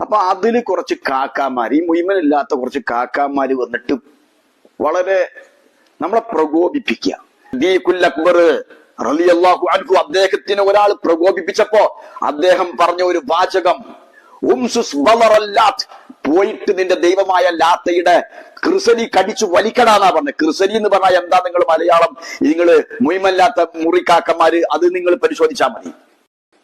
അപ്പൊ അതിൽ കുറച്ച് കാക്കാമാര് ഈ മുയ്മനില്ലാത്ത കുറച്ച് കാക്കാമാര് വന്നിട്ട് വളരെ നമ്മളെ പ്രകോപിപ്പിക്കുക അക്ബർ റളിയല്ലാഹു അൻഹു അദ്ദേഹത്തിന് ഒരാൾ പ്രകോപിപ്പിച്ചപ്പോ അദ്ദേഹം പറഞ്ഞ ഒരു വാചകം പോയിട്ട് നിന്റെ ദൈവമായ ലാത്തയുടെ ക്രിസരി കടിച്ചു വലിക്കടാന്നാ പറഞ്ഞത് ക്രിസരി എന്ന് പറഞ്ഞാൽ എന്താ നിങ്ങൾ മലയാളം? നിങ്ങൾ മുയ്മല്ലാത്ത മുറിക്കാക്കന്മാര് അത് നിങ്ങൾ പരിശോധിച്ചാൽ മതി.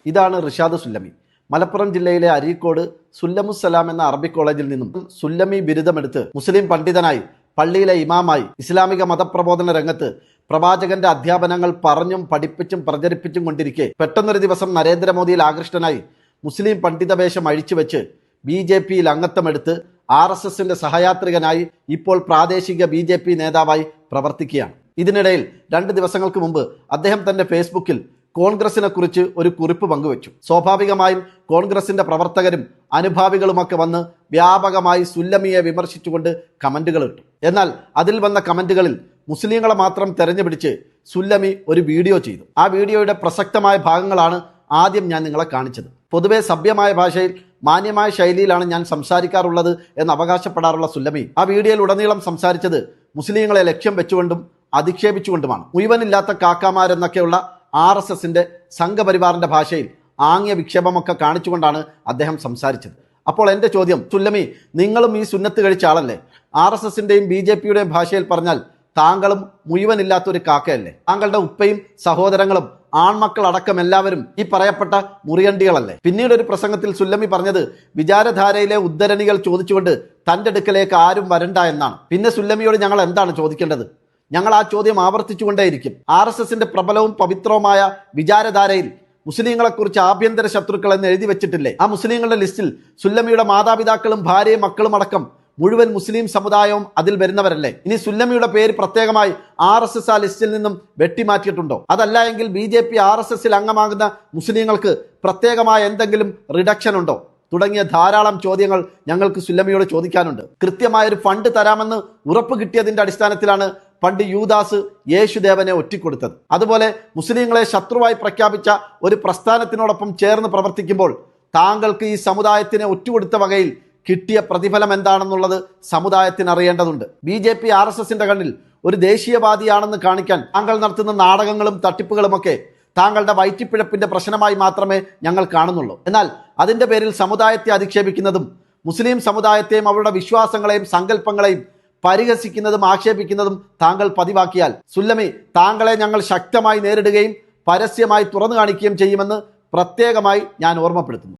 ഇതാണ് റിഷാദ് സുല്ലമി. മലപ്പുറം ജില്ലയിലെ അരീക്കോട് സുല്ലമുസലാം എന്ന അറബി കോളേജിൽ നിന്നും സുല്ലമി ബിരുദമെടുത്ത് മുസ്ലിം പണ്ഡിതനായി പള്ളിയിലെ ഇമാമായി ഇസ്ലാമിക മതപ്രബോധന രംഗത്ത് പ്രവാചകന്റെ അധ്യാപനങ്ങൾ പറഞ്ഞും പഠിപ്പിച്ചും പ്രചരിപ്പിച്ചും കൊണ്ടിരിക്കെ പെട്ടെന്നൊരു ദിവസം നരേന്ദ്രമോദിയിൽ ആകൃഷ്ടനായി മുസ്ലിം പണ്ഡിത വേഷം അഴിച്ചുവെച്ച് ബി ജെ പിയിൽ അംഗത്വമെടുത്ത് ആർ എസ് എസിന്റെ സഹയാത്രികനായി ഇപ്പോൾ പ്രാദേശിക ബി ജെ പി നേതാവായി പ്രവർത്തിക്കുകയാണ്. ഇതിനിടയിൽ രണ്ട് ദിവസങ്ങൾക്ക് മുമ്പ് അദ്ദേഹം തന്റെ ഫേസ്ബുക്കിൽ കോൺഗ്രസിനെ കുറിച്ച് ഒരു കുറിപ്പ് പങ്കുവച്ചു. സ്വാഭാവികമായും കോൺഗ്രസിന്റെ പ്രവർത്തകരും അനുഭാവികളുമൊക്കെ വന്ന് വ്യാപകമായി സുല്ലമിയെ വിമർശിച്ചുകൊണ്ട് കമന്റുകൾ ഇട്ടു എന്നാൽ അതിൽ വന്ന കമന്റുകളിൽ മുസ്ലിങ്ങളെ മാത്രം തെരഞ്ഞുപിടിച്ച് സുല്ലമി ഒരു വീഡിയോ ചെയ്തു. ആ വീഡിയോയുടെ പ്രസക്തമായ ഭാഗങ്ങളാണ് ആദ്യം ഞാൻ നിങ്ങളെ കാണിച്ചത്. പൊതുവെ സഭ്യമായ ഭാഷയിൽ മാന്യമായ ശൈലിയിലാണ് ഞാൻ സംസാരിക്കാറുള്ളത് എന്ന് അവകാശപ്പെടാറുള്ള സുല്ലമി ആ വീഡിയോയിൽ ഉടനീളം സംസാരിച്ചത് മുസ്ലിങ്ങളെ ലക്ഷ്യം വെച്ചുകൊണ്ടും അധിക്ഷേപിച്ചുകൊണ്ടുമാണ്. മുഴുവനില്ലാത്ത കാക്കാമാരെന്നൊക്കെയുള്ള ആർ എസ് എസിന്റെ സംഘപരിവാറിന്റെ ഭാഷയിൽ ആംഗ്യ വിക്ഷേപമൊക്കെ കാണിച്ചുകൊണ്ടാണ് അദ്ദേഹം സംസാരിച്ചത്. അപ്പോൾ എന്റെ ചോദ്യം സുല്ലമി നിങ്ങളും ഈ സുന്നത്ത് കഴിച്ച ആളല്ലേ? ആർ എസ് എസിന്റെയും ബി ജെ പിയുടെയും ഭാഷയിൽ പറഞ്ഞാൽ താങ്കളും മുഴുവനില്ലാത്തൊരു കാക്കയല്ലേ? താങ്കളുടെ ഉപ്പയും സഹോദരങ്ങളും ആൺമക്കൾ അടക്കം എല്ലാവരും ഈ പറയപ്പെട്ട മുറിയണ്ടികളല്ലേ? പിന്നീട് ഒരു പ്രസംഗത്തിൽ സുല്ലമി പറഞ്ഞത് വിചാരധാരയിലെ ഉദ്ധരണികൾ ചോദിച്ചുകൊണ്ട് തന്റെ അടുക്കലേക്ക് ആരും വരണ്ട എന്നാണ്. പിന്നെ സുല്ലമിയോട് ഞങ്ങൾ എന്താണ് ചോദിക്കേണ്ടത്? ഞങ്ങൾ ആ ചോദ്യം ആവർത്തിച്ചുകൊണ്ടേയിരിക്കും. ആർ എസ് എസിന്റെ പ്രബലവും പവിത്രവുമായ വിചാരധാരയിൽ മുസ്ലിങ്ങളെക്കുറിച്ച് ആഭ്യന്തര ശത്രുക്കൾ എന്ന് എഴുതി വെച്ചിട്ടില്ലേ? ആ മുസ്ലിങ്ങളുടെ ലിസ്റ്റിൽ സുല്ലമിയുടെ മാതാപിതാക്കളും ഭാര്യയും മക്കളും അടക്കം മുഴുവൻ മുസ്ലിം സമുദായവും അതിൽ വരുന്നവരല്ലേ? ഇനി സുല്ലമിയുടെ പേര് പ്രത്യേകമായി ആർ എസ് എസ് ആ ലിസ്റ്റിൽ നിന്നും വെട്ടിമാറ്റിയിട്ടുണ്ടോ? അതല്ല എങ്കിൽ B J P R S എസിൽ അംഗമാകുന്ന മുസ്ലിങ്ങൾക്ക് പ്രത്യേകമായ എന്തെങ്കിലും റിഡക്ഷൻ ഉണ്ടോ? തുടങ്ങിയ ധാരാളം ചോദ്യങ്ങൾ ഞങ്ങൾക്ക് സുല്ലമിയോട് ചോദിക്കാനുണ്ട്. കൃത്യമായൊരു ഫണ്ട് തരാമെന്ന് ഉറപ്പ് കിട്ടിയതിന്റെ അടിസ്ഥാനത്തിലാണ് പണ്ട് യൂദാസ് യേശുദേവനെ ഒറ്റിക്കൊടുത്തത്. അതുപോലെ മുസ്ലിങ്ങളെ ശത്രുവായി പ്രഖ്യാപിച്ച ഒരു പ്രസ്ഥാനത്തിനോടൊപ്പം ചേർന്ന് പ്രവർത്തിക്കുമ്പോൾ താങ്കൾക്ക് ഈ സമുദായത്തിനെ ഒറ്റുകൊടുത്ത വകയിൽ കിട്ടിയ പ്രതിഫലം എന്താണെന്നുള്ളത് സമുദായത്തിന് അറിയേണ്ടതുണ്ട്. B J P R S എസിന്റെ കണ്ണിൽ ഒരു ദേശീയവാദിയാണെന്ന് കാണിക്കാൻ താങ്കൾ നടത്തുന്ന നാടകങ്ങളും തട്ടിപ്പുകളുമൊക്കെ താങ്കളുടെ വയറ്റിപ്പിഴപ്പിന്റെ പ്രശ്നമായി മാത്രമേ ഞങ്ങൾ കാണുന്നുള്ളൂ. എന്നാൽ അതിന്റെ പേരിൽ സമുദായത്തെ അധിക്ഷേപിക്കുന്നതും മുസ്ലിം സമുദായത്തെയും അവരുടെ വിശ്വാസങ്ങളെയും സങ്കല്പങ്ങളെയും പരിഹസിക്കുന്നതും ആക്ഷേപിക്കുന്നതും താങ്കൾ പതിവാക്കിയാൽ സുല്ലമി താങ്കളെ ഞങ്ങൾ ശക്തമായി നേരിടുകയും പരസ്യമായി തുറന്നു കാണിക്കുകയും ചെയ്യുമെന്ന് പ്രത്യേകമായി ഞാൻ ഓർമ്മപ്പെടുത്തുന്നു.